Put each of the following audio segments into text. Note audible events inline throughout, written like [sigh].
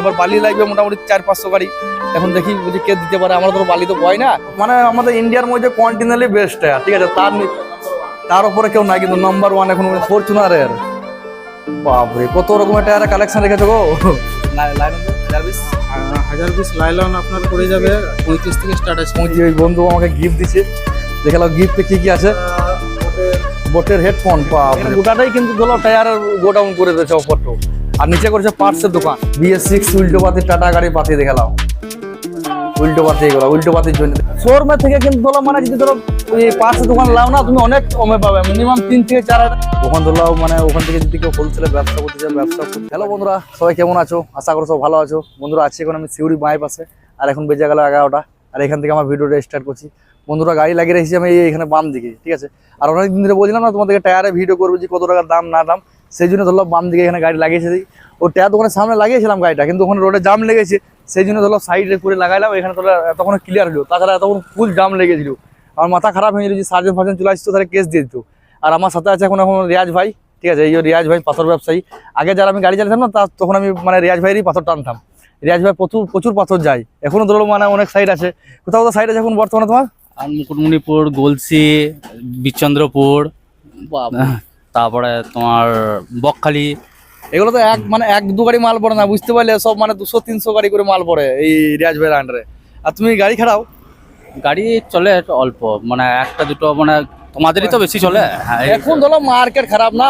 এবার বালি লাগবে মোটামুটি চার পাঁচশো গাড়ি। এখন দেখি বুঝি কে দিতে পারে আমরা তো বালি তো বয় না। মানে আমাদের ইন্ডিয়ার মধ্যে কন্টিনেন্টালি বেস্ট ঠিক আছে? তার তার উপরে কেউ নাই কিন্তু নাম্বার ওয়ান এখন ফরচুনারের বাপরে কত রকমের টায়ারের কালেকশন রেখেছো গো? হাজার পিস লাইলন আপনার পড়ে যাবে পঁয়ত্রিশ থেকে স্টার্ট আছে। পৌঁছে বন্ধু আমাকে গিফট দিছে দেখাল গিফটে কি কি আছে। বোটের হেডফোন গোটাটাই কিন্তু ধরো টায়ারের গোডাউন করে দিয়েছে অপরট আর নিচে করেছে পার্টসের দোকান। বিএস সিক্স উল্টো পাতি, টাটা গাড়ি পাতি দেখালাম উল্টো পাতি এগুলো, উল্টো পাতির জন্য। শোরুমে থেকে কিন্তু ধরো মানে যদি ধরো পার্টসের দোকান লাও না, তুমি অনেক কমে পাবে মিনিমাম তিন থেকে চার হাজার। ওখান ধরো মানে ওখান থেকে যদি কেউ হোলসেলে ব্যবসা করতে চায়, ব্যবসা করতে হ্যালো বন্ধুরা, সবাই কেমন আছো? আশা করো সব ভালো আছো। বন্ধুরা আছি এখন আমি সিউড়ি পাশে আর এখন বেজে গেল এগারোটা। আর এখান থেকে আমার ভিডিওটা স্টার্ট করছি। বন্ধুরা, গাড়ি লাগিয়ে রেখেছি আমি এখানে বাম দিকে, ঠিক আছে? আর অনেক দিন ধরে বলছিলাম না, তোমাদেরকে টায়ারে ভিডিও করব যে কত টাকার দাম, না দাম। সেই জন্য ধরলাম বাম দিকে এখানে গাড়ি লাগিয়েছে। দিই ও টায়ার দোকানের সামনে লাগিয়েছিলাম গাড়িটা কিন্তু ওখানে রোডে জাম লেগেছে। সেই জন্য ধরলাম সাইডে করে লাগাইলাম এখানে তোলা এতক্ষণ ক্লিয়ার হলো। তাছাড়া এতক্ষণ ফুল জাম লেগেছিল। আমার মাথা খারাপ হয়ে গেছিল যে সার্জন ফার্জন চলে আসতো তাহলে কেস দিয়ে দিত। আর আমার সাথে আছে এখন এখন রিয়াজ ভাই ঠিক আছে? এই রিয়াজ ভাই পাথর ব্যবসায়ী। আগে যারা আমি গাড়ি চালাতাম না তা তখন আমি মানে রিয়াজ ভাইয়েরই পাথর টানতাম। রিয়াজ ভাই প্রচুর প্রচুর পাথর যায়। এখনও ধরো মানে অনেক সাইড আছে। কোথাও কোথাও সাইড আছে এখন বর্তমানে তোমার? আর মুকুটমণিপুর গলসি বিচন্দ্রপুর। [laughs] তারপরে তোমার বকখালি এগুলো তো এক মানে এক দু গাড়ি মাল পড়ে না বুঝতে পারলে সব মানে দুশো তিনশো গাড়ি করে মাল পড়ে এই রিয়াজ ভাইয়ের আন্ডারে আর তুমি গাড়ি খারাও গাড়ি চলে অল্প মানে একটা দুটো মানে তোমাদেরই তো বেশি চলে। হ্যাঁ এখন ধরো মার্কেট খারাপ না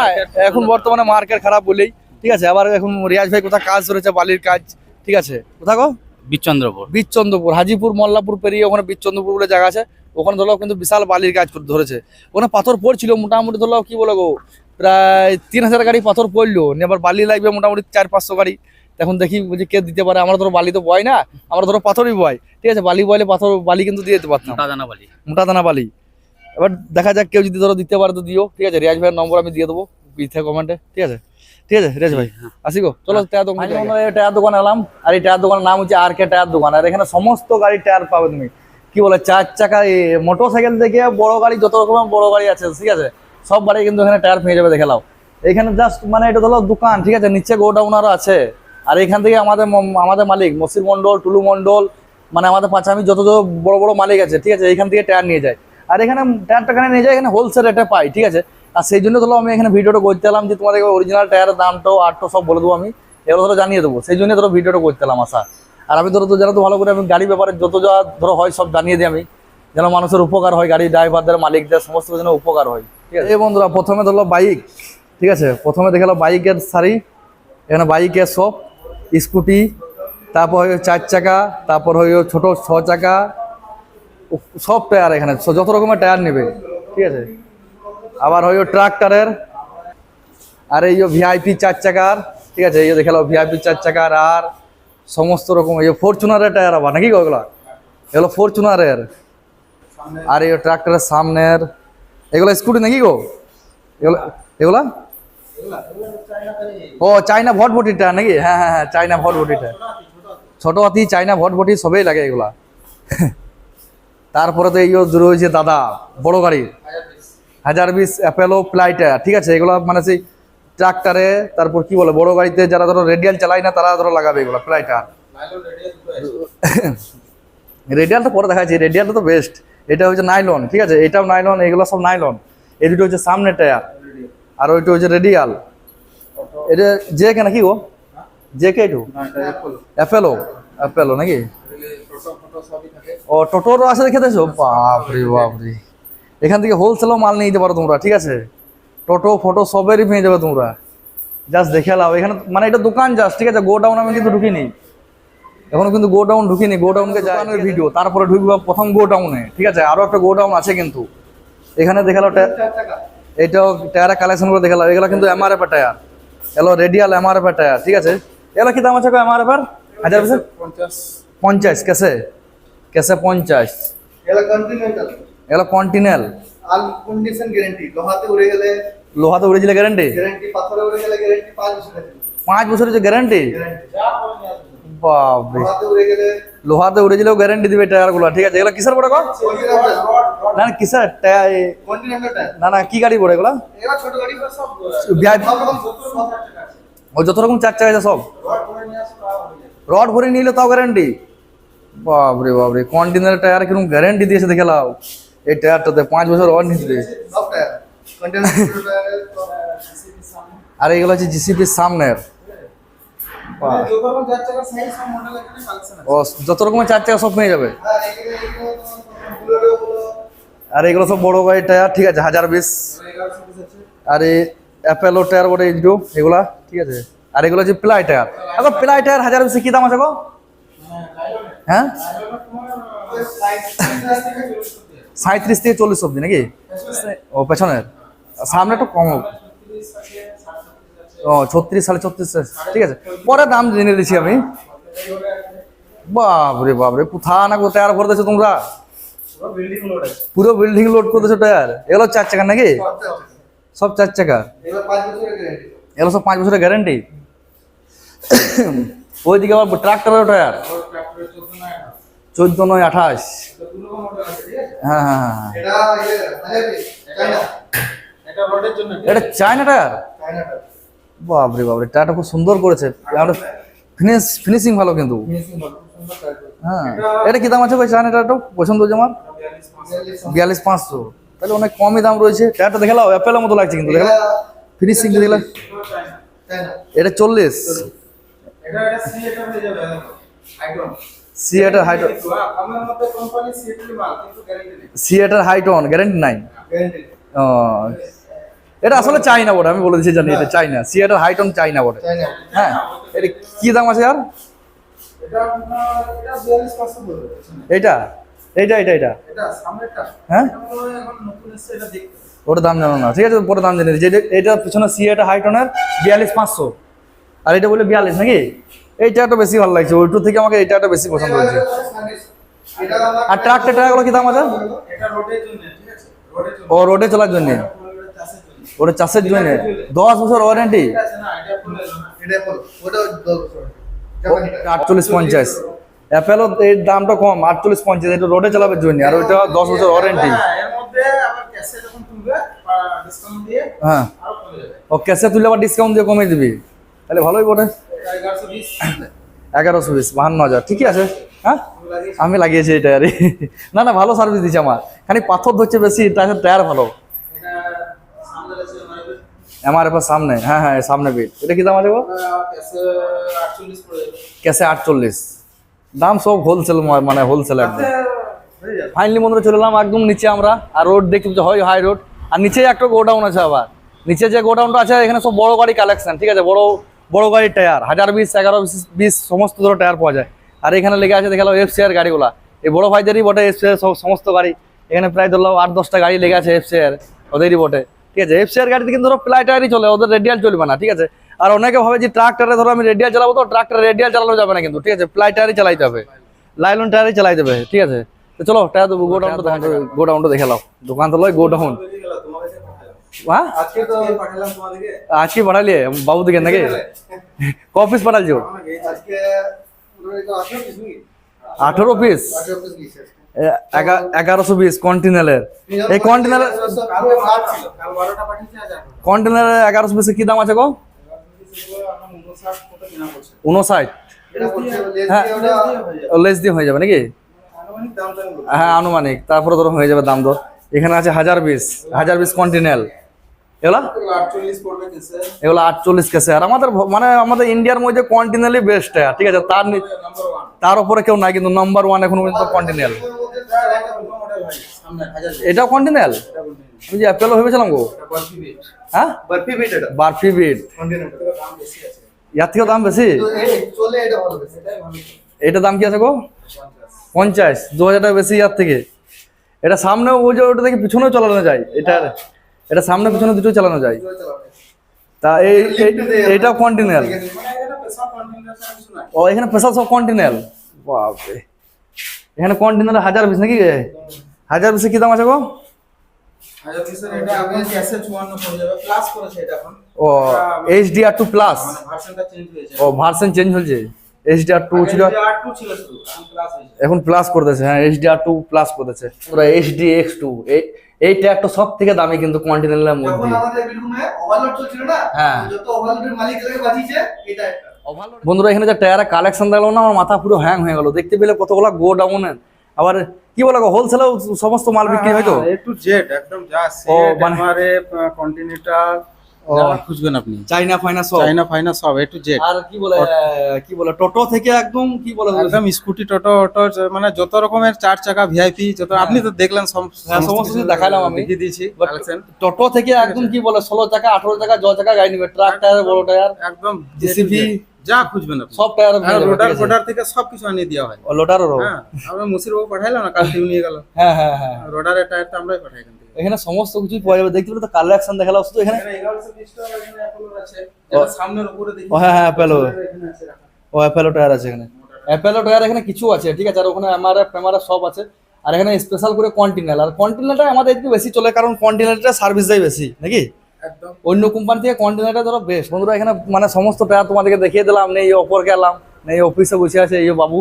এখন বর্তমানে মার্কেট খারাপ বলেই ঠিক আছে আবার এখন রিয়াজ ভাই কোথাও কাজ করেছে বালির কাজ ঠিক আছে কোথাও গো? বিচন্দ্রপুর। বীরচন্দ্রপুর হাজিপুর মল্লাপুর পেরিয়ে ওখানে বীরচন্দ্রপুর বলে জায়গা আছে। ওখানে ধরো কিন্তু বিশাল বালির কাজ ধরেছে। ওখানে পাথর পড়ছিল মোটামুটি ধরো কি বলো গো প্রায় তিন হাজার গাড়ি পাথর পড়ল। নিয়ে আবার বালি লাগবে মোটামুটি চার পাঁচশো গাড়ি। এখন দেখি বুঝি কে দিতে পারে আমরা ধরো বালি তো বয় না আমরা ধরো পাথরই বয়। ঠিক আছে বালি বয়লে পাথর বালি কিন্তু দিয়ে দিতে পারতাম। মোটা দানা বালি। মোটা দানা বালি। এবার দেখা যাক কেউ যদি ধরো দিতে পারে তো দিও। ঠিক আছে রিয়াজ ভাইয়ের নম্বর আমি দিয়ে দেবো পিঠে কমেন্টে। ঠিক আছে ঠিক আছে রিয়াজ ভাই আসি গো চলো টায়ার দোকান টায়ার দোকান এলাম আর এই টায়ার দোকানের নাম হচ্ছে আর কে টায়ার দোকান আর এখানে সমস্ত গাড়ির টায়ার পাবে তুমি। কি বলে, চার চাকা মোটর সাইকেল থেকে বড় গাড়ি, যত রকমের বড় গাড়ি আছে, ঠিক আছে? সব গাড়ি কিন্তু এখানে টায়ার পেয়ে যাবে, দেখে নাও। এখানে জাস্ট মানে এটা ধরো দোকান, ঠিক আছে? নিচে গোডাউন আছে। আর এখান থেকে আমাদের আমাদের মালিক, মসির মন্ডল টুলু মন্ডল মানে আমাদের পাঁচামি যত যত বড় বড় মালিক আছে, ঠিক আছে? এখান থেকে টায়ার নিয়ে যায়। আর এখানে টায়ারটা এখানে নিয়ে যায়, এখানে হোলসেল রেটে পাই, ঠিক আছে? আর সেই জন্য ধরো আমি এখানে ভিডিওটা করতে এলাম যে তোমাদের অরিজিনাল টায়ারের দামটাও আটটো সব বলে দেবো আমি। এগুলো ধরো জানিয়ে দেবো। সেই জন্য ধরো ভিডিওটা করতে এলাম আসা আর আমি ধরো তো যেন তো ভালো করে আমি গাড়ি ব্যাপারে যত যা ধরো হয় সব জানিয়ে দিই আমি, যেন মানুষের উপকার হয়, গাড়ি ড্রাইভারদের মালিকদের সমস্ত যেন উপকার হয়, ঠিক আছে? এই বন্ধুরা, প্রথমে ধরলো বাইক ঠিক আছে? প্রথমে দেখাল বাইকের শাড়ি, এখানে বাইকের সব স্কুটি তারপর হয়ে চার চাকা, তারপর হয়ে ছোট ছ চাকা সব টায়ার এখানে যত রকমের টায়ার নেবে, ঠিক আছে? আবার হয়ে ট্রাক্টারের, আর এই ভিআইপি চার চাকার, ঠিক আছে? এই দেখাল ভিআইপি চার চাকার, আর সমস্ত রকম এই ফরচুনারের টায়ার আবার, নাকি গো এগুলো? ফরচুনারের আর এই ট্রাক্টরের সামনের, এগুলো স্কুটি নাকি গো? এগুলো, এগুলা? ও চাইনা ভটভটির টায়ার নাকি? হ্যাঁ হ্যাঁ হ্যাঁ চাইনা ভটভটির টায়ার ছোট হাতি চাইনা ভটভটি সবই লাগে এগুলা। তারপরে তো এই রয়েছে দাদা, বড় গাড়ি। হাজার বিশ অ্যাপেলো প্লাইটার ঠিক আছে, এগুলো মানে সেই ট্রাক্টারে, তারপর কি বলে, বড় গাড়িতে যারা ধরো রেডিয়াল চালায় না, তারা ধরো লাগাবে এগুলো প্লাইটার রেডিয়ালটা পরে দেখাচ্ছি রেডিয়ালটা তো বেস্ট এটা হচ্ছে নাইলন ঠিক আছে? এটাও নাইলন এগুলো সব নাইলন এই দুটো হচ্ছে সামনে টায়ার আর ওইটা হচ্ছে রেডিয়াল এটা যে কে নাকি গো? যে কে একটু অ্যাপেলো অ্যাপেলো নাকি? ও টোটোরও আছে দেখে দেখছ? বাপরে বাপরে। এখান থেকে হোলসেলও মাল নিয়ে যেতে পারো তোমরা, ঠিক আছে? টোটো ফটো সবেরই পেয়ে যাবে তোমরা। জাস্ট দেখে লাও। এখানে মানে এটা দোকান জাস্ট ঠিক আছে? গোডাউন আমি কিন্তু ঢুকিনি। এখনও কিন্তু গোডাউন ঢুকিনি। গোডাউনকে দোকানের ভিডিও তারপরে ঢুকবো প্রথম গোডাউনে ঠিক আছে? আরও একটা গোডাউন আছে কিন্তু। এখানে দেখাল এইটাও টায়ার। কালেকশন করে দেখালাম এগুলো কিন্তু এমআরএফ টায়ার। এলো রেডিয়াল এমআরএফ টায়ার। ঠিক আছে? এগুলো কি দাম আছে এমআরএফ এর হাজার পঞ্চাশ। পঞ্চাশ। কেসে? কেসে পঞ্চাশ। এগুলো কন্টিনেল আল কন্ডিশন গ্যারান্টি লোহাতে উড়ে গেলে লোহাতে উড়েছিল গ্যারান্টি গ্যারান্টি পাথরে উড়ে গেলে গ্যারান্টি পাঁচ বছরের পাঁচ বছরের যে গ্যারান্টি বাবরে লোহাতে উড়ে গেলে উড়েছিলেও গ্যারান্টি দিবে টায়ারগুলো ঠিক আছে এগুলো কিসের পড়ে গো? না না, কিসের? টায়ার না না কি গাড়ি পড়ে এগুলো? ও যত রকম চার চাকা আছে সব? রড ভরে নিলে তাও গ্যারান্টি বাপরে বাপরে কন্টেনার টায়ার কীরকম গ্যারান্টি দিয়েছে দেখে লাও। এই টায়ারটাতে পাঁচ বছর কন্টেনার টায়ারের আর এগুলো হচ্ছে জিসিপির সামনের। মানে আছে। ও যত রকমের চার চাকা সব পেয়ে যাবে। আরগুলো আর এগুলো সব বড় গাড়ির টায়ার ঠিক আছে হাজার বিশ আর এই অ্যাপেলো টায়ার বটে এইগুলো এগুলা ঠিক আছে। আর এগুলো হচ্ছে প্লাই টায়ার এখন প্লাই টায়ার হাজার বিশে কি দাম আছে গো? হ্যাঁ সাঁত্রিশ থেকে চল্লিশ অব্দি নাকি? ও, পেছনের। সামনে একটু কম হোক। ও, ছত্রিশ সাড়ে ছত্রিশ ঠিক আছে। পরে দাম জেনে দিচ্ছি আমি। বাপরে বাপরে। কোথা না কোথায় ভরে দিয়েছ তোমরা? পুরো বিল্ডিং লোড করে দিয়েছ টায়ার এগুলো চার চাকা নাকি? সব চার চাকা এগুলো সব পাঁচ বছরের গ্যারেন্টি ওইদিকে আবার ট্রাক্টরের টায়ার চোদ্দ নয়, আঠাশ। হ্যাঁ হ্যাঁ হ্যাঁ হ্যাঁ। এটা ইয়ে চায়না এটা রডের জন্য এটা চায়না টায়ার চায়নাটা বাপরে বাপরে টায়ারটা খুব সুন্দর করেছে। আমরা ফিনিশ ফিনিশিং ভালো কিন্তু। হ্যাঁ। এটা কি দাম আছে ভাই চায়না টায়ারটা পছন্দ হয়েছে আমার? বিয়াল্লিশ পাঁচশো। তাহলে অনেক কমই দাম রয়েছে। টায়ারটা দেখে অ্যাপেলের মতো লাগছে কিন্তু দেখলা ফিনিশিং দেখলা চায়না চায়না এটা চল্লিশ। এটা এটা সি এটা হয়ে যাবে আইকন সি এটার হাইট আমার মতে কোম্পানি সি মাল কিন্তু গ্যারান্টি নেই। সি এটার হাইট অন গ্যারেন্টি নাই। গ্যারেন্টি ও এটা আসলে চাইনা বটে আমি বলে দিচ্ছি জানি এটা চাইনা সি এটার হাইট অন চায়না হ্যাঁ এটা কি দাম আছে আর? এটা এটা এটা হ্যাঁ? এটা এখন নতুন এসছে এটা দেখতে ওটা দাম জানো না। ঠিক আছে পরে দাম জেনে দিচ্ছি এটা- পিছনে সি এটা হাইটনের বিয়াল্লিশ পাঁচশো। আর এটা বলে বিয়াল্লিশ নাকি? এইটা একটা বেশি ভালো লাগছে ওইটু থেকে আমাকে এইটা বেশি পছন্দ হয়েছে। আর ট্রাক্টর টায়ারগুলো কি দাম আছে? ও রোডে চলার জন্য? ওটা চাষের জন্য? দশ বছর ওয়ারেন্টি আটচল্লিশ পঞ্চাশ। অ্যাপেলও এর দামটা কম আটচল্লিশ পঞ্চাশ এটা রোডে চালাবার জন্য আর ওইটা দশ বছর ওয়ারেন্টি হ্যাঁ, কমে ও ক্যাশে তুলে আবার ডিসকাউন্ট দিয়ে কমিয়ে দিবি। তাহলে ভালোই বটে। এগারোশো বিশ, বাহান্ন হাজার। ঠিকই আছে? হ্যাঁ? আমি লাগিয়েছি এই টায়ারে না না, ভালো সার্ভিস দিচ্ছে আমার। খালি পাথর ধরছে বেশি, টায়ার ভালো। আমার এবার সামনে। হ্যাঁ হ্যাঁ সামনে বিট এটা কি দাম আছে ক্যাশে আটচল্লিশ। দাম সব হোলসেল মানে হোলসেল একদম। ফাইনালি বন্ধুরা চলে এলাম একদম নিচে আমরা। আর রোড পাচ্ছি, হয় হাই রোড আর নিচে একটা গোডাউন আছে আবার। নিচে যে গোডাউনটা আছে, এখানে সব বড় গাড়ি কালেকশন ঠিক আছে, বড় বড় গাড়ির টায়ার, হাজার বিশ, এগারো বিশ সমস্ত ধরো টায়ার পাওয়া যায়। আর এখানে লেগে আছে দেখাল এফ সিআর গাড়িগুলা। এই বড় ভাইদেরই বটে এফ সিআর সমস্ত গাড়ি। এখানে প্রায় ধরলাম আট, দশটা গাড়ি লেগে আছে এফ সিআর ওদেরই বটে। ঠিক আছে এফ সিআর গাড়িতে কিন্তু ধরো প্লাই টায়ারই চলে, ওদের রেডিয়াল চলবে না, ঠিক আছে? আর অনেকে ভাবে যে ট্রাক্টরে ধরো আমি রেডিয়াল চালাবো, তো ট্রাক্টর রেডিয়াল চালানো যাবে না কিন্তু, ঠিক আছে? প্লাই টায়ারই চালাইতে হবে। লাইলন টায়ারই চালাই দেবে ঠিক আছে? তো চলো, টায়ার গোডাউনটা গোডাউনটা দেখে লাও দোকান তো লয় গোডাউন হয়ে গেল তোমার কাছে পাঠালাম হ্যাঁ আজকে পাঠালি? বাবু দিকে নাকি ক পিস পাঠালছো? আঠেরো পিস এগারোশো পিস কন্টিনেলের এই কন্টেনারের কন্টেনারের এগারোশো পিসের কি দাম আছে গো? উনষাট হ্যাঁ। লেস দিয়ে হয়ে যাবে নাকি। হ্যাঁ আনুমানিক। তারপরে ধরো হয়ে যাবে দাম দর এখানে আছে হাজার পিস হাজার পিস কন্টিনেল এগুলা? এগুলো আটচল্লিশ কেসে। আর আমাদের মানে আমাদের ইন্ডিয়ার মধ্যে বেস্ট ঠিক আছে তার নি- নাম্বার ওয়ান তার উপরে কেউ নাই কিন্তু নাম্বার ওয়ান এখন পর্যন্ত এটা আমি যে অ্যাপেলও ভেবেছিলাম গো। হ্যাঁ? Barfi beat barfi beat continental এটার দাম বেশি আছে। ইয়ার থেকেও দাম বেশি? এটা ভালো বেশি এটাই ভালো। এটা দাম কি আছে গো? পঞ্চাশ। পঞ্চাশ। দু হাজার টাকা বেশি ইয়ার থেকে। এটা সামনে ওই যে ওটা থেকে পিছনেও চালানো যায়। এটা এটা সামনে পিছনে দুটো চালানো যায়। তা এই কন্টিনেল মানে এটা নাই ও এখানে প্রেসার সব কন্টিনেল বাপরে। এখানে কন্টিনেল হাজার পিস নাকি? হাজার পিসে কি দাম আছে গো? ও টু প্লাস মানে হয়েছে। ও ভার্সন চেঞ্জ হয়েছে। টু ছিল এখন প্লাস করতেছে হ্যাঁ এইচ ডি আর টু প্লাস করতেছে পুরো এইচ ডি এক্স টু এই ট্র্যাকটা সব থেকে দামি কিন্তু কন্টিনেন্টালের মধ্যে। আমাদের বিলরুমে ওভারলোড চলছিল না? হ্যাঁ। যত ওভারলোডের মালিক এলাকা বাঁচিয়েছে এটা একটা। বন্ধুরা এখানে যে টায়ারের কালেকশন দেখল না আমার মাথা পুরো হ্যাং হয়ে গেল। দেখতে পেলে কতগুলো গো ডাউনের আবার কি বলে হোলসেলেও সমস্ত মাল বিক্রি হয় তো এ টু জেড একদম যা মানে- কন্টিনেন্টাল খুঁজবেন আপনি। চাইনা ফাইনা সব। চাইনা ফাইনা সব এ টু জেড আর কি বলে কি বলে টোটো থেকে একদম কি বলে একদম স্কুটি টোটো অটো মানে যত রকমের চার চাকা ভিআইপি যত আপনি তো দেখলেন হ্যাঁ, সমস্ত কিছু দেখালাম আমি। দেখিয়ে দিয়েছি টোটো থেকে একদম কি বলে ষোলো চাকা আঠারো চাকা জ চাকা গাড়ি নিবে ট্রাক টায়ার বড় টায়ার একদম JCB যা খুঁজবেন আপনি। সব টায়ার রোডার ফোডার থেকে সব কিছু আনিয়ে দেওয়া হয়। লোটারও হ্যাঁ আমরা মুসির বাবু পাঠাইলাম না কাল নিয়ে গেল। হ্যাঁ হ্যাঁ হ্যাঁ। রোডারের টায়ারটা আমরাই পাঠাই এখান থেকে। এখানে সমস্ত কিছুই পাওয়া যাবে। দেখতে পেলে তো কালেকশন দেখালাম শুধু এখানে এখানে 1120 টাকা এখানে অ্যাপোলোর আছে। যেটা সামনের উপরে দেখি। ও হ্যাঁ হ্যাঁ অ্যাপেলো ও। অ্যাপেলো টায়ার আছে এখানে। অ্যাপেলো টায়ার এখানে কিছু আছে ঠিক আছে? আর ওখানে এমআরএফ ফেমারএফ সব আছে। আর এখানে স্পেশাল করে কন্টিনেন্টাল আর কন্টিনেন্টাল আমাদের একটু বেশি চলে কারণ কন্টিনেন্টাল সার্ভিস দেয় বেশি নাকি? অন্য কোম্পানি থেকে কন্টিনেন্টাল ধরো বেস্ট বন্ধুরা এখানে মানে সমস্ত টায়ার তোমাদেরকে দেখিয়ে দিলাম। নেই ওপর গেলাম নেই অফিসে বসে আছে এই বাবু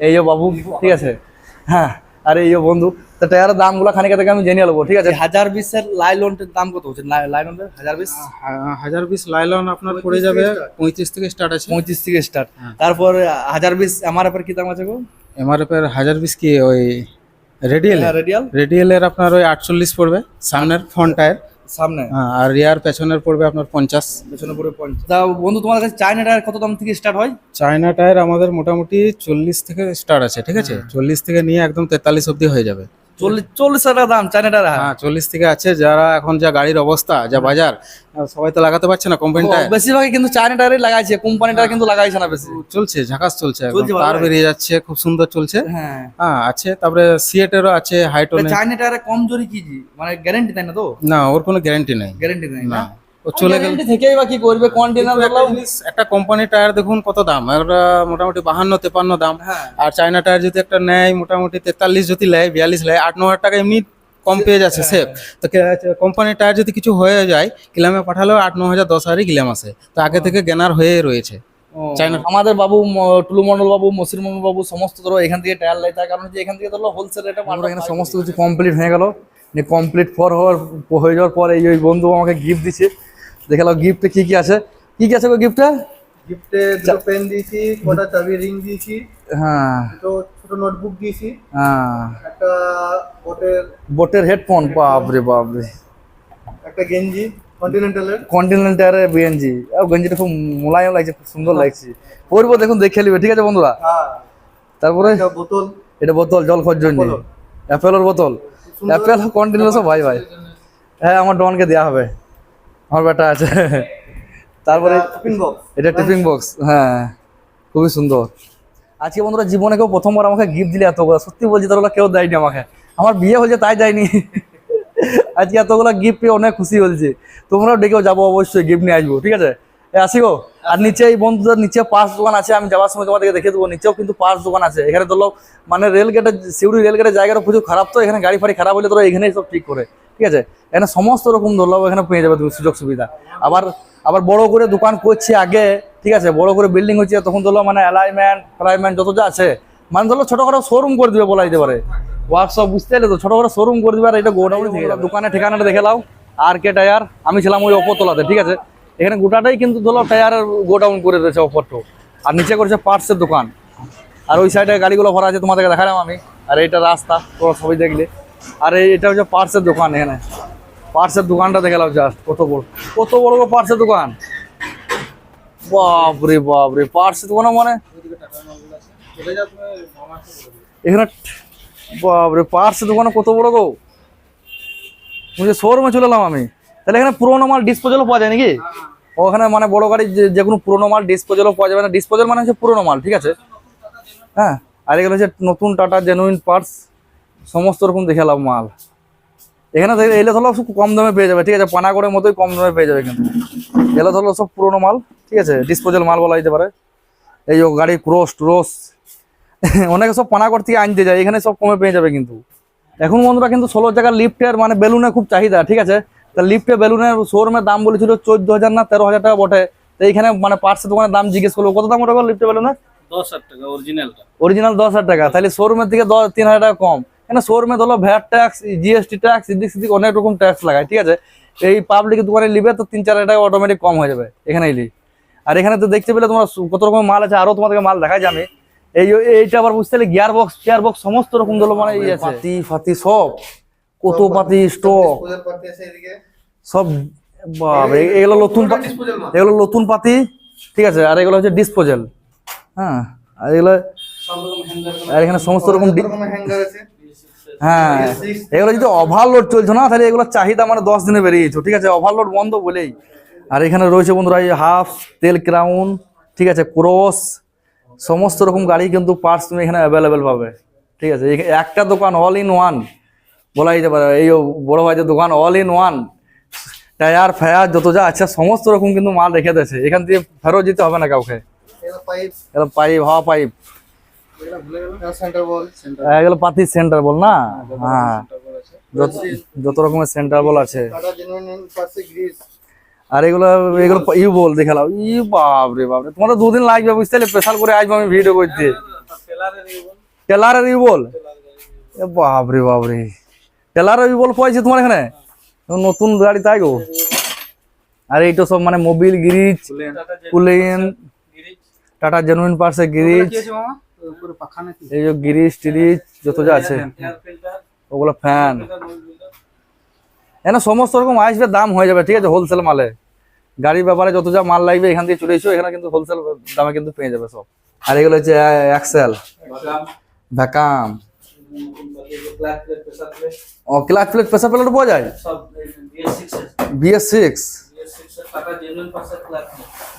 এই বাবু ঠিক আছে। হ্যাঁ। আর ইয়ে বন্ধু তো দাম দামগুলো খানিকা থেকে আমি জেনে নেব ঠিক আছে? হাজার বিশের লাইলনের দাম কত হচ্ছে? লাইলনের হাজার বিশ? হা- হাজার বিশ লাইলন আপনার পড়ে যাবে পঁয়ত্রিশ থেকে স্টার্ট আছে। পঁয়ত্রিশ থেকে স্টার্ট হ্যাঁ। তারপর হাজার বিশ এমআরএফ এর কি দাম আছে গো? এমআরএফ এফের হাজার বিশ কি ওই রেডিয়াল রেডিয়াল রেডিয়ালের এর আপনার ওই আটচল্লিশ পড়বে সামনের ফ্রন্ট টায়ার সামনে। আর রিয়ার পেছনের পড়বে আপনার পঞ্চাশ। পেছনে পড়বে পঞ্চাশ। তা বন্ধু তোমার কাছে চায়না টায়ার কত দাম থেকে স্টার্ট হয়? চায়না টায়ার আমাদের মোটামুটি চল্লিশ থেকে স্টার্ট আছে ঠিক আছে? চল্লিশ থেকে নিয়ে একদম তেতাল্লিশ অবধি হয়ে যাবে। চল্লিশ টাকা দাম হ্যাঁ চল্লিশ থেকে আছে যারা এখন যা গাড়ির অবস্থা যা বাজার সবাই তো লাগাতে পারছে না বেশিরভাগই কিন্তু লাগাইছে কোম্পানিটা কিন্তু লাগাইছে না বেশি। চলছে ঝাকাস চলছে। তার বেরিয়ে যাচ্ছে খুব সুন্দর চলছে। হ্যাঁ। হ্যাঁ আছে তারপরে আছে হাইটোনে কি? মানে গ্যারেন্টি দেয় না তো? না ওর কোনো গ্যারান্টি নেই। গ্যারেন্টি দেয় না? না। ও চলে গেল। থেকেই বা কি করবে কন্টেনার একটা কোম্পানি টায়ার দেখুন কত দাম। একটা মোটামুটি বাহান্ন তেপান্ন দাম। হ্যাঁ। আর চায়না টায়ার যদি একটা নেয় মোটামুটি তেতাল্লিশ যদি নেয় বিয়াল্লিশ নেয় আট ন হাজার টাকা এমনি কম পেয়ে যাচ্ছে সেফ তো কোম্পানি টায়ার যদি কিছু হয়ে যায় কিলামে পাঠালেও আট ন হাজার দশ হাজারই কিলাম আসে তো আগে থেকে গেনার হয়ে রয়েছে। চায়না- আমাদের বাবু টুলু মন্ডল বাবু মসির মন্ডল বাবু সমস্ত ধরো এখান থেকে টায়ার লাই তার কারণ যে এখান থেকে ধরো হোলসেল রেটে আমরা এখানে সমস্ত কিছু কমপ্লিট হয়ে গেল। কমপ্লিট ফর হওয়ার হয়ে যাওয়ার পরে এই ওই বন্ধু আমাকে গিফট দিচ্ছে দেখাল গিফটে কি কি আছে। কি কি আছে গো গিফটে? গিফটে দুটো পেন দিয়েছি কটা চাবি রিং দিয়েছি হ্যাঁ। দুটো ছোট নোটবুক দিয়েছি হ্যাঁ। একটা বোটের বোটের হেডফোন বাপরে বাপরে। একটা গেঞ্জি কন্টিনেন্টালের কন্টিনেন্টালের বিএনজি গঞ্জিটা খুব মোলায়েম লাগছে খুব সুন্দর লাগছে। পরবো দেখুন দেখে নিবে ঠিক আছে বন্ধুরা? হ্যাঁ। তারপরে? একটা বোতল। এটা বোতল জল খাওয়ার জন্য। অ্যাপেলের বোতল। অ্যাপেল ভাই ভাই। হ্যাঁ আমার ডনকে দেওয়া হবে। আমার বেটা আছে। তারপরে এটা টিফিন বক্স হ্যাঁ। খুবই সুন্দর। আজকে বন্ধুরা জীবনে কেউ প্রথমবার আমাকে গিফট দিলে এতগুলো। সত্যি বলছি তাহলে কেউ দেয়নি আমাকে। আমার বিয়ে হয়েছে তাই দেয়নি। আজকে এতগুলো গিফট পেয়ে অনেক খুশি হয়েছে। তোমরাও ডেকেও যাব অবশ্যই গিফট নিয়ে আসব ঠিক আছে? আসি গো। আর নিচে এই বন্ধুদের নিচে পাঁচ দোকান আছে আমি যাওয়ার সময় তোমাদেরকে দেখে দেবো। নিচেও কিন্তু পাঁচ দোকান আছে। এখানে ধরো মানে রেল গেটে সিউড়ি রেল গেটের জায়গাটা প্রচুর খারাপ তো এখানে গাড়ি ফাড়ি খারাপ হলে ধরো এখানেই সব ঠিক করে। ঠিক আছে? এখানে সমস্ত রকম ধরলাম এখানে পেয়ে যাবে তুমি সুযোগ সুবিধা। আবার আবার বড় করে দোকান করছি আগে ঠিক আছে? বড় করে বিল্ডিং হচ্ছে তখন ধরলো মানে অ্যালাইনমেন্ট ফ্লাইমেন্ট যত যা আছে মানে ধরো ছোটখাটো শোরুম করে দিবে বলা যেতে পারে। ওয়ার্কশপ বুঝতে পারলে তো? ছোটখাটো শোরুম করে দিবে আর এটা গোডাউন দোকানের ঠিকানাটা দেখে নাও আর কে টায়ার আমি ছিলাম ওই অপরতলাতে ঠিক আছে? এখানে গোটাটাই কিন্তু ধরো টায়ারের গোডাউন করে দিয়েছে অপরটো আর নিচে করেছে পার্টসের দোকান। আর ওই সাইডে গাড়িগুলো ভরা আছে তোমাদেরকে দেখালাম আমি। আর এইটা রাস্তা তোমরা সবাই দেখলে। আর, এটা হচ্ছে পার্সের দোকান এখানে। পার্সের দোকানটা দেখালাম জাস্ট কত বড়। কত বড় পার্টসের দোকান? বাপরে বাপরে, পার্সের দোকান মানে? এখানে বাপরে পার্টসের দোকানে কত বড় গো? বুঝে শোরুমে চলে এলাম আমি। তাহলে এখানে পুরোনো মাল ডিসপোজালও পাওয়া যায় নাকি? ওখানে মানে বড় গাড়ির যে কোনো পুরোনো মাল ডিসপোজালও পাওয়া যাবে না। ডিসপোজাল মানে হচ্ছে পুরোনো মাল, ঠিক আছে? হ্যাঁ আর এগুলো হচ্ছে নতুন টাটা জেনুইন পার্টস সমস্ত রকম দেখে এলাম মাল। এখানে এলে ধরো সব কম দামে পেয়ে যাবে ঠিক আছে? পানাগড়ের মতোই কম দামে পেয়ে যাবে কিন্তু। এলে ধরো সব পুরোনো মাল ঠিক আছে? ডিসপোজাল মাল বলা যেতে পারে। এই গাড়ি ক্রোস ট্রোস অনেকে সব পানাগড় থেকে আনতে যায় এখানে সব কমে পেয়ে যাবে কিন্তু। এখন বন্ধুরা কিন্তু ষোলো জায়গার লিফটের মানে বেলুনে খুব চাহিদা ঠিক আছে? তা লিফটে বেলুনের শোরুমের দাম বলেছিল চোদ্দ হাজার না তেরো হাজার টাকা বটে। তো এইখানে মানে পার্টসের দোকানের দাম জিজ্ঞেস করল কত দাম ওটা লিফটে বেলুনের দশ হাজার টাকা অরিজিনালটা অরিজিনাল দশ হাজার টাকা। তাহলে শোরুমের থেকে দশ তিন হাজার টাকা কম। কেন শোরুমে ধরো ভ্যাট ট্যাক্স জিএসটি ট্যাক্স এদিক সেদিক অনেক রকম ট্যাক্স লাগায় ঠিক আছে? এই পাবলিক দোকানে নিবে তো তিন চার টাকা অটোমেটিক কম হয়ে যাবে এখানে এলি আর এখানে তো দেখতে পেলে তোমার কত রকম মাল আছে আরও তোমাদেরকে মাল দেখাই যাবে এই এইটা আবার বুঝতে গেলে গিয়ার বক্স গিয়ার বক্স সমস্ত রকম ধরো মানে ইয়ে আছে। পাতি ফাতি সব। কত পাতি স্টক পাতি সব বাবা এগুলো নতুন পা- ডিসপোজাল মাল। এগুলো নতুন পাতি ঠিক আছে? আর এগুলো হচ্ছে ডিসপোজাল হ্যাঁ আর এগুলো আর এখানে সমস্ত রকম হ্যাঙ্গার আছে। হ্যাঁ। এগুলো যদি ওভারলোড চলছে না তাহলে এগুলো চাহিদা মানে দশ দিনে বেরিয়েছে ঠিক আছে? ওভারলোড বন্ধ বলেই। আর এখানে রয়েছে বন্ধুরা এই হাফ তেল ক্রাউন ঠিক আছে? ক্রস সমস্ত রকম গাড়ি কিন্তু পার্টস তুমি এখানে অ্যাভেলেবেল পাবে ঠিক আছে? একটা দোকান অল ইন ওয়ান বলা যেতে পারে। এই বড় ভাইদের দোকান all in one tyre fire যত যা আছে সমস্ত রকম কিন্তু মাল রেখে দিয়েছে। এখান থেকে ফেরত যেতে হবে না কাউকে। পাইপ হাওয়া পাইপ এগুলো পাতি সেন্টার বল না? হ্যাঁ যত- যত রকমের সেন্টার বল আছে। আর এগুলো এগুলো ইউ বল দেখালাম ই বাপরে বাপরে। তোমার দুদিন লাগবে বুঝতে পারলে স্পেশাল করে আসব আমি ভিডিও করতে। টেলারের ইউ বল বাপরে বাপরে। টেলারের ইউ বল পাইছে তোমার এখানে? নতুন গাড়ি তাই গো। আর এইটা সব মানে Mobil grease coolant Tata genuine পার্সে grease এই যে গিরিজ টিরিজ যত যা আছে। ওগুলো ফ্যান। এখানে সমস্ত রকম আসবে দাম হয়ে যাবে ঠিক আছে হোলসেল মালে। গাড়ির ব্যাপারে যত যা মাল লাগবে এখান থেকে চলে এসো এখানে কিন্তু হোলসেল দামে কিন্তু পেয়ে যাবে সব। আর এগুলো হচ্ছে এক্সেল ভ্যাকাম ও ক্লাচ প্লেট প্রেসার প্লেট পাওয়া যায়? BS six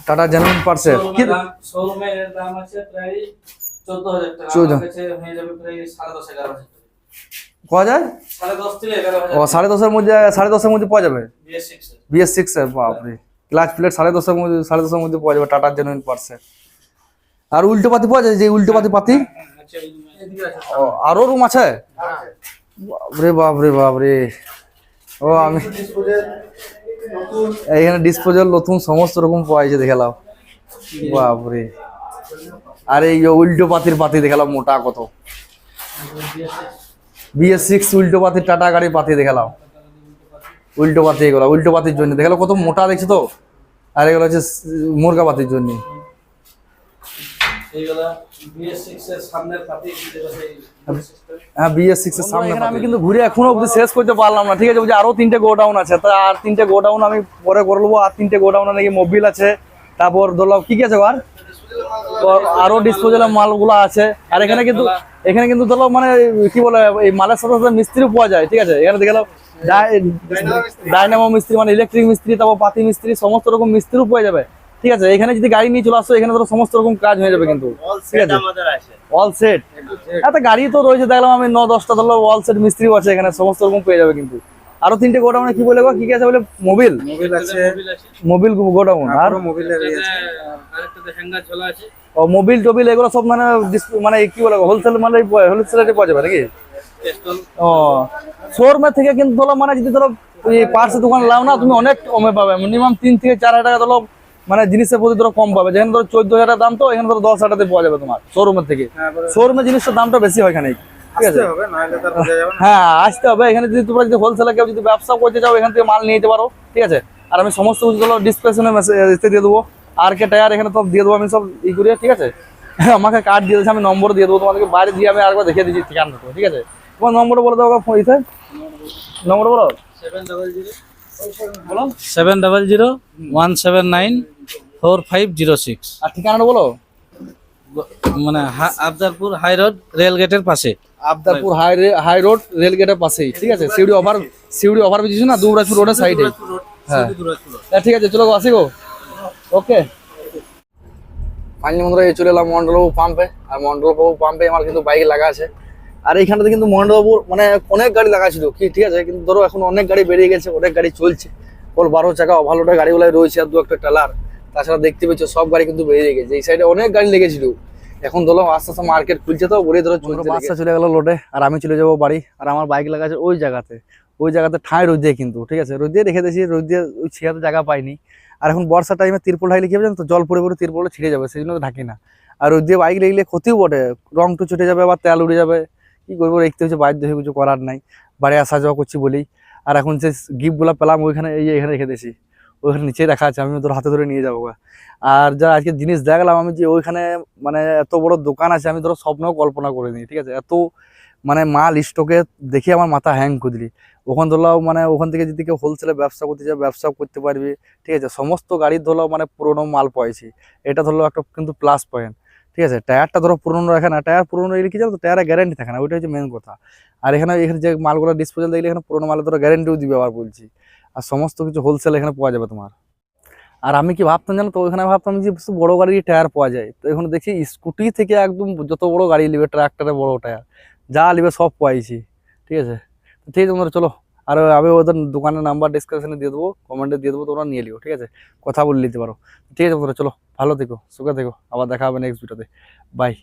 Tata genuine parcel কি শোরুমের দাম আছে প্রায় হাজার হয়ে ও সাড়ে দশের মধ্যে সাড়ে দশের মধ্যে পাওয়া যাবে? বিএস সিক্স বিএস বাপরে। ক্লাচ প্লেট সাড়ে দশের মধ্যে সাড়ে দশের মধ্যে পাওয়া যাবে টাটা জেনুইন পার্সেল আর উল্টো পাতি পাওয়া যায়? যে উল্টো পাতি পাতি? ও আরও রুম আছে? বাপরে বাপরে বাপরে। ও আমি এইখানে ডিসপোজাল নতুন সমস্ত রকম পাওয়া যায় দেখালাম বাপরে। আর এই উল্টো পাতির পাতি দেখালাম মোটা কত? বিএস সিক্স উল্টো পাতির টাটা গাড়ি পাতি দেখালাম। উল্টো পাতি এগুলো উল্টো পাতির জন্য। দেখাল কত মোটা দেখছ তো? আর এগুলো হচ্ছে মুরগা পাতির জন্য। হ্যাঁ বিএস সিক্স এর সামনে আমি কিন্তু ঘুরে এখনও অব্দি শেষ করতে পারলাম না। ঠিক আছে বলছি আরও তিনটে গোডাউন আছে। তা আর তিনটে গোডাউন আমি পরে করে নেব। আর তিনটে গোডাউনে নাকি মোবিল আছে। তারপর ধরলাম কি কি আছে আর আরও ডিসপোজালের মালগুলো আছে। আর এখানে কিন্তু এখানে কিন্তু ধরো মানে কি বলে এই মালের সাথে সাথে মিস্ত্রি পাওয়া যায় ঠিক আছে? এখানে দেখে ডাইনামো মিস্ত্রি মানে ইলেকট্রিক মিস্ত্রি তারপর পাতি মিস্ত্রি সমস্ত রকম মিস্ত্রিও পাওয়া যাবে ঠিক আছে? এখানে যদি গাড়ি নিয়ে চলে আসো এখানে ধরো সমস্ত রকম কাজ হয়ে যাবে কিন্তু ঠিক আছে? অল সেট একটা গাড়ি তো রয়েছে দেখলাম আমি ন দশটা ধরলো অল সেট মিস্ত্রিও আছে এখানে সমস্ত রকম পেয়ে যাবে কিন্তু। আরও তিনটে গোডাউনে কি বলে কি কি আছে বলে? মোবিল? মোবিল আছে। Mobil godown. আর? মোবিলের ও মোবিল টোবিল এগুলো সব মানে মানে কি বলে হোলসেল মানে হোলসেল রেটে পাওয়া যাবে নাকি? ও শোরুমের থেকে কিন্তু ধরো মানে যদি ধরো এই পার্সের দোকান লাও না তুমি অনেক কমে পাবে। মিনিমাম তিন থেকে চার হাজার টাকা ধরো মানে জিনিসের প্রতি ধরো কম পাবে। যেখানে ধরো চোদ্দ হাজার দাম তো এখানে ধরো দশ হাজার পাওয়া যাবে তোমার শোরুমের থেকে। শোরুমের জিনিসের দামটা বেশি হয় এখানে ঠিক আছে? হ্যাঁ আসতে হবে। এখানে যদি তোমরা যদি হোলসেলে কেউ যদি ব্যবসা করতে চাও এখান থেকে মাল নিয়ে যেতে পারো। ঠিক আছে? আর আমি সমস্ত কিছু ধরো ডিসক্রিপশনে মেসেজ দিয়ে দেবো। আর কে টায়ার এখানে সব দিয়ে দেবো আমি সব ই করে ঠিক আছে? [laughs] আমাকে কার্ড দিয়ে দিয়েছে আমি নম্বর দিয়ে দেবো তোমাদেরকে। বাইরে দিয়ে আমি আরেকবার দেখিয়ে দিচ্ছি ঠিকানাটা ঠিক আছে? তোমার নম্বর বলে দাও ফোন ইসে। নম্বর বলো। Seven double zero one seven nine four five zero six আর ঠিকানাটা বলো। মানে আফজালপুর হাই রোড রেল গেটের পাশে। Abdarpur high high road rail গেটের পাশেই ঠিক আছে? Suri over Suri over bridge না দুবরাজপুর রোডের সাইডে হ্যাঁ। হ্যাঁ, ঠিক আছে চলো গো, আসি গো। ওকে ফাইনালি বন্ধুরা এই চলে এলাম মন্ডলবাবু পাম্পে আর মন্ডলবাবু পাম্পে আমার কিন্তু বাইক লাগা আছে। আর এইখানটাতে কিন্তু মন্ডলবাবুর মানে অনেক গাড়ি লাগা ছিল। কি ঠিক আছে? কিন্তু ধরো এখন অনেক গাড়ি বেরিয়ে গেছে অনেক গাড়ি চলছে। ওর বারো চাকা ওভারলোডের গাড়িগুলাই রয়েছে আর দু একটা টেলার তাছাড়া দেখতে পেয়েছ সব গাড়ি কিন্তু বেরিয়ে গেছে। এই সাইডে অনেক গাড়ি লেগেছিল। এখন ধরো আস্তে আস্তে মার্কেট খুলছে তো বলে ধরো বাসটা চলে গেল লোডে আর আমি চলে যাব বাড়ি আর আমার বাইক লাগা আছে ওই জায়গাতে। ওই জায়গাতে ঠাঁই রোদ দিয়ে কিন্তু ঠিক আছে? রোদ দিয়ে রেখে দিয়েছি রোদ দিয়ে ওই ছিয়াতে জায়গা পাইনি। আর এখন বর্ষার টাইমে তিরপল ঢাইলে কি হবে তো? জল পড়ে পড়ে তিরপল ছিঁড়ে যাবে সেই জন্য ঢাকি না। আর রোদ দিয়ে বাইক লেগলে ক্ষতিও বটে রং টু ছুটে যাবে আবার তেল উড়ে যাবে কী করব? দেখতে হচ্ছে বাধ্য হয়ে কিছু করার নাই বাড়ি আসা যাওয়া করছি বলেই। আর এখন যে গিফটগুলো পেলাম ওইখানে এই এখানে রেখে দিয়েছি। ওইখানে নিচে রাখা আছে আমি তোর হাতে ধরে নিয়ে যাব আর যা আজকে জিনিস দেখলাম, আমি যে ওইখানে মানে এত বড় দোকান আছে, আমি ধরো স্বপ্নও কল্পনা করে নিই, ঠিক আছে? এত মানে মাল স্টকে দেখে আমার মাথা হ্যাং করে দিলি ওখান ধরলাম মানে ওখান থেকে যদি কেউ হোলসেলে ব্যবসা করতে চায়, ব্যবসাও করতে পারবি, ঠিক আছে? সমস্ত গাড়ির ধরলাম মানে পুরোনো মাল পাইছি। এটা ধরলো একটা কিন্তু প্লাস পয়েন্ট ঠিক আছে? টায়ারটা ধরো পুরনো রাখে না, টায়ার পুরনো এলে কি জানো তো, টায়ারে গ্যারেন্টি থাকে না, ওইটা হচ্ছে মেন কথা। আর এখানে এখানে যে মালগুলো ডিসপোজাল দেখলে এখানে পুরোনো মালে ধরো গ্যারেন্টিও দিবে আবার বলছি। আর সমস্ত কিছু হোলসেল এখানে পাওয়া যাবে তোমার। আর আমি কি ভাবতাম জানো তো, ওইখানে ভাবতাম যে বড় গাড়ির টায়ার পাওয়া যায়। তো এখানে দেখছি স্কুটি থেকে একদম যত বড় গাড়ি নেবে ট্রাক্টরে বড় টায়ার যা নেবে সব পাইছি, ঠিক আছে? ঠিক আছে তোমরা চলো। আর আমি ওদের দোকানের নাম্বার ডিসক্রিপশনে দিয়ে দেবো কমেন্টে দিয়ে দেবো, তোমরা নিয়ে নিও, ঠিক আছে? কথা বলে নিতে পারো। ঠিক আছে তোমরা চলো। ভালো থেকো, সুখে থেকো। আবার দেখা হবে নেক্সট ভিডিওতে বাই